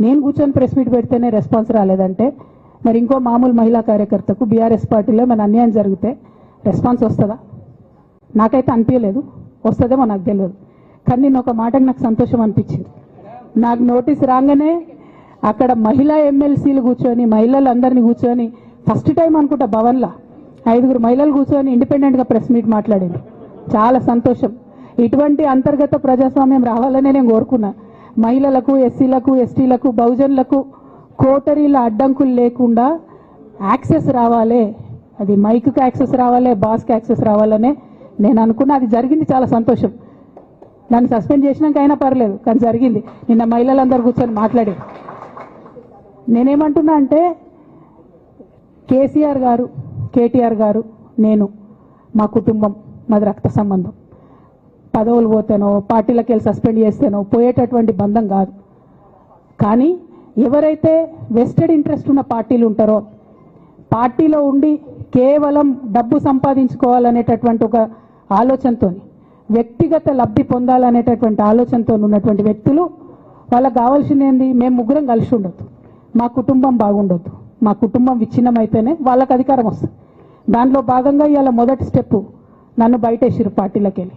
నేను కూర్చొని press meet పెడితేనే రెస్పాన్స్ రాలేదంటే మరి ఇంకో మామూలు మహిళా కార్యకర్తకు బీఆర్ఎస్ పార్టీలో మన అన్యాయం జరిగితే రెస్పాన్స్ వస్తుందా? నాకైతే అనిపించలేదు వస్తుందేమో నాకు తెలియదు. కానీ నేను ఒక మాటకు నాకు సంతోషం అనిపించింది. నాకు నోటీస్ రాగానే అక్కడ మహిళా ఎమ్మెల్సీలు కూర్చొని మహిళలు అందరినీ కూర్చొని ఫస్ట్ టైం అనుకుంటా భవన్లో ఐదుగురు మహిళలు కూర్చొని ఇండిపెండెంట్గా ప్రెస్ మీట్ మాట్లాడింది. చాలా సంతోషం. ఇటువంటి అంతర్గత ప్రజాస్వామ్యం రావాలనే నేను కోరుకున్నా. మహిళలకు ఎస్సీలకు ఎస్టీలకు బహుజనులకు కోటరీల అడ్డంకులు లేకుండా యాక్సెస్ రావాలి. అది మైక్కి యాక్సెస్ రావాలి బాస్కి యాక్సెస్ రావాలనే నేను అనుకున్నా. అది జరిగింది చాలా సంతోషం. నన్ను సస్పెండ్ చేసినాక అయినా పర్లేదు కానీ జరిగింది. నిన్న మహిళలందరూ కూర్చొని మాట్లాడి నేనేమంటున్నా అంటే కేసీఆర్ గారు కేటీఆర్ గారు నేను మా కుటుంబం మాది రక్త సంబంధం. పదవులు పోతేనో పార్టీలకు వెళ్ళి సస్పెండ్ చేస్తేనో పోయేటటువంటి బంధం కాదు. కానీ ఎవరైతే వెస్టెడ్ ఇంట్రెస్ట్ ఉన్న పార్టీలు ఉంటారో పార్టీలో ఉండి కేవలం డబ్బు సంపాదించుకోవాలనేటటువంటి ఒక ఆలోచనతో వ్యక్తిగత లబ్ధి పొందాలనేటటువంటి ఆలోచనతో ఉన్నటువంటి వ్యక్తులు వాళ్ళకి కావాల్సింది ఏంది? మేము ముగ్గురం కలిసి ఉండొద్దు. మా కుటుంబం బాగుండొద్దు. మా కుటుంబం విచ్ఛిన్నమైతేనే వాళ్ళకి అధికారం వస్తుంది. దాంట్లో భాగంగా ఇవాళ మొదటి స్టెప్ నన్ను బయటేసిరు పార్టీలోకి వెళ్ళి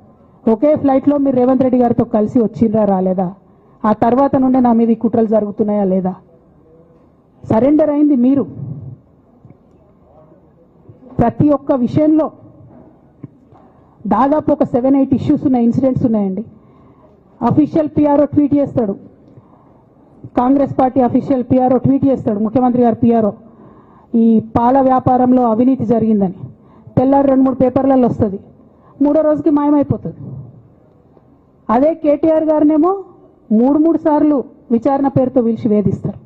ఒకే ఫ్లైట్లో మీరు రేవంత్ రెడ్డి గారితో కలిసి వచ్చిండ్రా రాలేదా? ఆ తర్వాత నుండే నా మీద ఈ కుట్రలు జరుగుతున్నాయా లేదా? సరెండర్ అయింది మీరు. ప్రతి ఒక్క విషయంలో దాదాపు ఒక సెవెన్ ఎయిట్ ఇష్యూస్ ఉన్న ఇన్సిడెంట్స్ ఉన్నాయండి. అఫీషియల్ పిఆర్ఓ ట్వీట్ చేస్తాడు. Congress party official PRO tweet చేస్తాడు. ముఖ్యమంత్రి గారు పిఆర్ఓ ఈ పాల వ్యాపారంలో అవినీతి జరిగిందని. తెల్లారి రెండు మూడు పేపర్లలో వస్తుంది. మూడో రోజుకి మాయమైపోతుంది. అదే కేటీఆర్ గారినేమో మూడు మూడు సార్లు విచారణ పేరుతో పిలిచి వేధిస్తారు.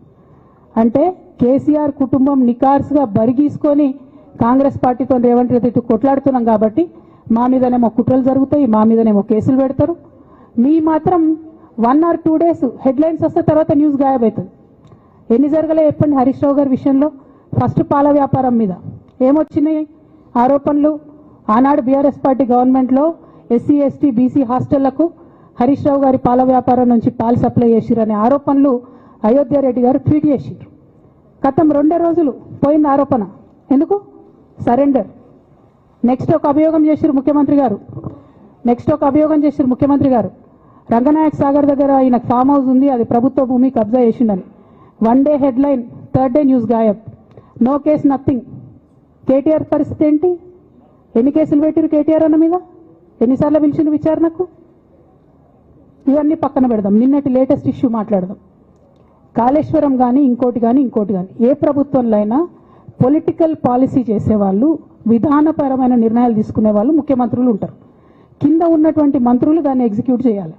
అంటే కేసీఆర్ కుటుంబం నికార్స్గా బరిగీసుకొని కాంగ్రెస్ పార్టీతో రేవంత్ రెడ్డి కొట్లాడుతున్నాం కాబట్టి మా మీదనేమో కుట్రలు జరుగుతాయి మా మీదనేమో కేసులు పెడతారు. మీ మాత్రం one or two days headlines వస్తే తర్వాత న్యూస్ గాయబవుతుంది ఎన్ని జరగలే చెప్పండి హరీష్ రావు గారి విషయంలో? ఫస్ట్ పాల వ్యాపారం మీద. ఏమొచ్చినాయి? ఆరోపణలు? ఆనాడు బీఆర్ఎస్ పార్టీ గవర్నమెంట్లో ఎస్సీ ఎస్టీ బీసీ హాస్టళ్ళకు హరీష్ రావు గారి పాల వ్యాపారం నుంచి పాలు సప్లై చేసిరనే ఆరోపణలు అయోధ్య రెడ్డి గారు ట్వీట్ చేసిరు గతం రెండే రోజులు పోయిన ఆరోపణ. ఎందుకు? సరెండర్. నెక్స్ట్ ఒక అభియోగం చేసిరు ముఖ్యమంత్రి గారు. నెక్స్ట్ ఒక అభియోగం చేసిరు ముఖ్యమంత్రి గారు. రంగనాయక్ సాగర్ దగ్గర ఆయన ఫామ్ హౌస్ ఉంది అది ప్రభుత్వ భూమి కబ్జా చేసిండని. One day headline third day news గాయబ్. No case nothing. KTR పరిస్థితి ఏంటి? ఎన్ని కేసులు పెట్టిరు కేటీఆర్ అన్న మీద? ఎన్నిసార్లు పిలిచిండు విచారణకు? ఇవన్నీ పక్కన పెడదాం. నిన్నటి లేటెస్ట్ ఇష్యూ మాట్లాడదాం. కాళేశ్వరం కానీ ఇంకోటి కానీ ఇంకోటి కానీ ఏ ప్రభుత్వంలో అయినా పొలిటికల్ పాలసీ చేసేవాళ్ళు విధానపరమైన నిర్ణయాలు తీసుకునే వాళ్ళు ముఖ్యమంత్రులు ఉంటారు. కింద ఉన్నటువంటి మంత్రులు దాన్ని ఎగ్జిక్యూట్ చేయాలి.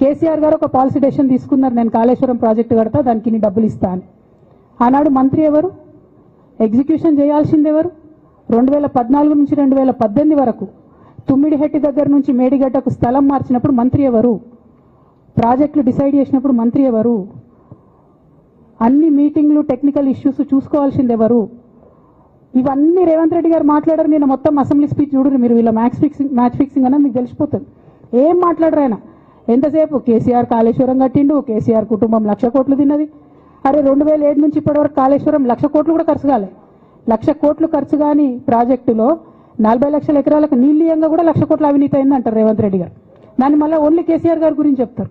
కేసీఆర్ గారు ఒక పాలసీ డెసిషన్ తీసుకున్నారు. నేను కాళేశ్వరం ప్రాజెక్టు కడతా దానికి ఇన్ని డబ్బులు ఇస్తా అని. ఆనాడు మంత్రి ఎవరు? ఎగ్జిక్యూషన్ చేయాల్సింది ఎవరు? రెండు వేల పద్నాలుగు నుంచి రెండు వేల పద్దెనిమిది వరకు తుమ్మిడిహెట్టి దగ్గర నుంచి మేడిగడ్డకు స్థలం మార్చినప్పుడు మంత్రి ఎవరు? ప్రాజెక్టులు డిసైడ్ చేసినప్పుడు మంత్రి ఎవరు? అన్ని మీటింగ్లు టెక్నికల్ ఇష్యూస్ చూసుకోవాల్సింది ఎవరు? ఇవన్నీ రేవంత్ రెడ్డి గారు మాట్లాడారు నేను మొత్తం అసెంబ్లీ స్పీచ్ చూడరు మీరు వీళ్ళ మ్యాచ్ ఫిక్సింగ్ మ్యాచ్ ఫిక్సింగ్ అనేది మీకు తెలిసిపోతుంది. ఏం మాట్లాడరు ఆయన? ఎంతసేపు? కేసీఆర్ కాళేశ్వరం కట్టిండు కేసీఆర్ కుటుంబం లక్ష కోట్లు తిన్నది. అరే రెండు వేల ఏడు నుంచి ఇప్పటివరకు కాళేశ్వరం లక్ష కోట్లు కూడా ఖర్చు కాలే. లక్ష కోట్లు ఖర్చు కాని ప్రాజెక్టులో నలభై లక్షల ఎకరాలకు నీళ్ళీయంగా కూడా లక్ష కోట్ల అవినీతి అయింది అంటారు రేవంత్ రెడ్డి గారు. దాన్ని మళ్ళీ ఓన్లీ కేసీఆర్ గారి గురించి చెప్తారు.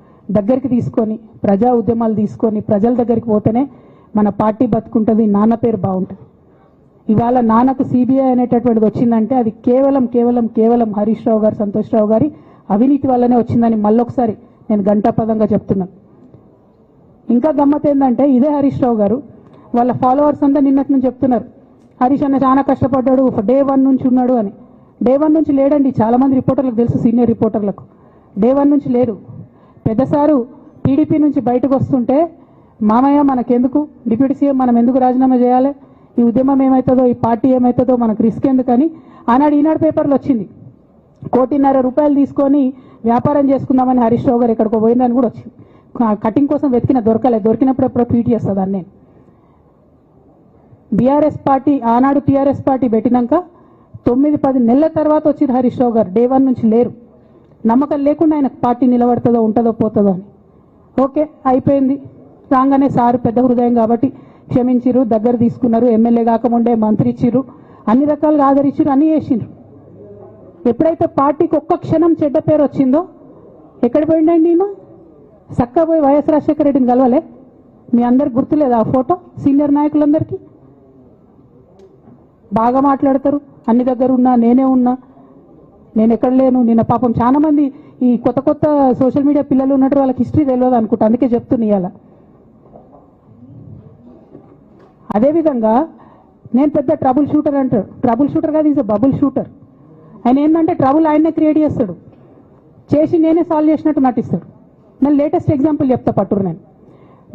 దగ్గరికి తీసుకొని ప్రజా ఉద్యమాలు తీసుకొని ప్రజల దగ్గరికి పోతేనే మన పార్టీ బతుకుంటుంది నాన్న పేరు బాగుంటుంది. ఇవాళ నాన్నకు సిబిఐ అనేటటువంటిది వచ్చిందంటే అది కేవలం కేవలం కేవలం హరీష్ రావు గారు సంతోష్ రావు గారి అవినీతి వల్లనే వచ్చిందని మళ్ళొకసారి నేను గంటాపదంగా చెప్తున్నాను ఇంకా గమ్మత్ ఏంటంటే ఇదే హరీష్ రావు గారు వాళ్ళ ఫాలోవర్స్ అంతా నిన్నటి నుంచి చెప్తున్నారు. హరీష్ అన్న చాలా కష్టపడ్డాడు డే వన్ నుంచి ఉన్నాడు అని. డే వన్ నుంచి లేడండి చాలామంది రిపోర్టర్లకు తెలుసు సీనియర్ రిపోర్టర్లకు. డే వన్ నుంచి లేరు. పెద్దసారు టీడీపీ నుంచి బయటకు వస్తుంటే మామయ్య మనకెందుకు? డిప్యూటీ సీఎం మనం ఎందుకు రాజీనామా చేయాలి? ఈ ఉద్యమం ఏమవుతుందో ఈ పార్టీ ఏమవుతుందో మనకు రిస్క్ ఎందుకని ఆనాడు ఈనాడు పేపర్లు వచ్చింది. కోటిన్నర రూపాయలు తీసుకొని వ్యాపారం చేసుకుందామని హరీష్ రావు గారు ఎక్కడికో పోయిందని కూడా వచ్చింది. కటింగ్ కోసం వెతికిన దొరకలేదు దొరికినప్పుడు ఎప్పుడో ట్వీట్ చేస్తుందని నేను. బీఆర్ఎస్ పార్టీ ఆనాడు టీఆర్ఎస్ పార్టీ పెట్టినాక తొమ్మిది పది నెలల తర్వాత వచ్చింది హరీష్ రావు గారు. డే వన్ నుంచి లేరు. నమ్మకం లేకుండా ఆయనకు పార్టీ నిలబడుతుందో ఉంటుందో పోతుందో అని. ఓకే అయిపోయింది. రాగానే సారు పెద్ద హృదయం కాబట్టి క్షమించిరు దగ్గర తీసుకున్నారు. ఎమ్మెల్యే కాకముండే మంత్రి ఇచ్చిర్రు అన్ని రకాలుగా ఆదరించిరు అన్ని చేసిండ్రు. ఎప్పుడైతే పార్టీకి ఒక్క క్షణం చెడ్డ పేరు వచ్చిందో ఎక్కడ పోయిండండి నేను చక్కగా పోయి వైఎస్ రాజశేఖర రెడ్డిని కలవలే? మీ అందరికి గుర్తులేదు ఆ ఫోటో? సీనియర్ నాయకులందరికీ? బాగా మాట్లాడతారు. అన్ని దగ్గర ఉన్నా నేనే ఉన్నా. నేను ఎక్కడ లేను నిన్న పాపం చాలా మంది ఈ కొత్త కొత్త సోషల్ మీడియా పిల్లలు ఉన్నట్టు వాళ్ళకి హిస్టరీ తెలియదు అనుకుంటా అందుకే చెప్తున్నా ఇవాళ అదేవిధంగా నేను పెద్ద ట్రబుల్ షూటర్ అంటారు ట్రబుల్ షూటర్ కాదు ఈజ్ బబుల్ షూటర్ ఆయన ఏంటంటే ట్రబుల్ ఆయన్నే క్రియేట్ చేస్తాడు. చేసి నేనే సాల్వ్ చేసినట్టు నటిస్తాడు. నేను లేటెస్ట్ ఎగ్జాంపుల్ చెప్తా పట్టురు నేను.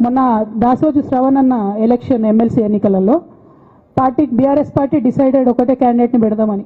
మొన్న దాసోజు శ్రవణ్ అన్న ఎలక్షన్ ఎమ్మెల్సీ ఎన్నికలలో పార్టీ బీఆర్ఎస్ పార్టీ డిసైడెడ్ ఒకటే క్యాండిడేట్ని పెడదామని.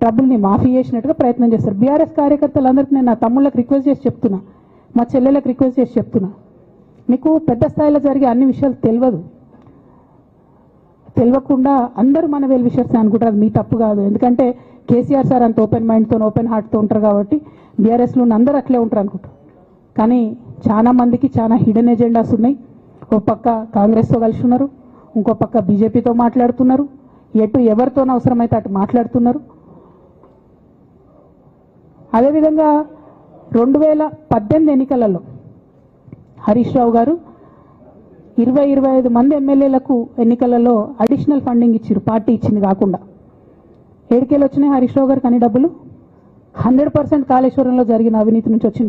ట్రబుల్ని మాఫీ చేసినట్టుగా ప్రయత్నం చేస్తారు. బీఆర్ఎస్ కార్యకర్తలందరికీ నేను నా తమ్ముళ్ళకి రిక్వెస్ట్ చేసి చెప్తున్నా. మా చెల్లెలకు రిక్వెస్ట్ చేసి చెప్తున్నా. మీకు పెద్ద స్థాయిలో జరిగే అన్ని విషయాలు తెలియదు. తెలియకుండా అందరూ మన వెల్ విషయర్స్ అనుకుంటారు. అది మీ తప్పు కాదు. ఎందుకంటే కేసీఆర్ సార్ అంత ఓపెన్ మైండ్తో ఓపెన్ హార్ట్తో ఉంటారు కాబట్టి బీఆర్ఎస్లో ఉన్న అందరూ అట్లే ఉంటారు అనుకుంటారు కానీ చాలా మందికి చాలా హిడెన్ ఎజెండాస్ ఉన్నాయి. ఒక పక్క కాంగ్రెస్తో కలిసి ఉన్నారు. ఇంకో పక్క బీజేపీతో మాట్లాడుతున్నారు. ఎటు ఎవరితోనవసరమైతే అటు మాట్లాడుతున్నారు. అదేవిధంగా రెండు వేల పద్దెనిమిది ఎన్నికలలో హరీష్ రావు గారు ఇరవై ఇరవై ఐదు మంది ఎమ్మెల్యేలకు ఎన్నికలలో అడిషనల్ ఫండింగ్ ఇచ్చారు పార్టీ ఇచ్చింది కాకుండా. ఏడికేలు వచ్చినాయి హరీష్ రావు గారికి అన్ని డబ్బులు. హండ్రెడ్ పర్సెంట్ కాళేశ్వరంలో జరిగిన అవినీతి నుంచి వచ్చిన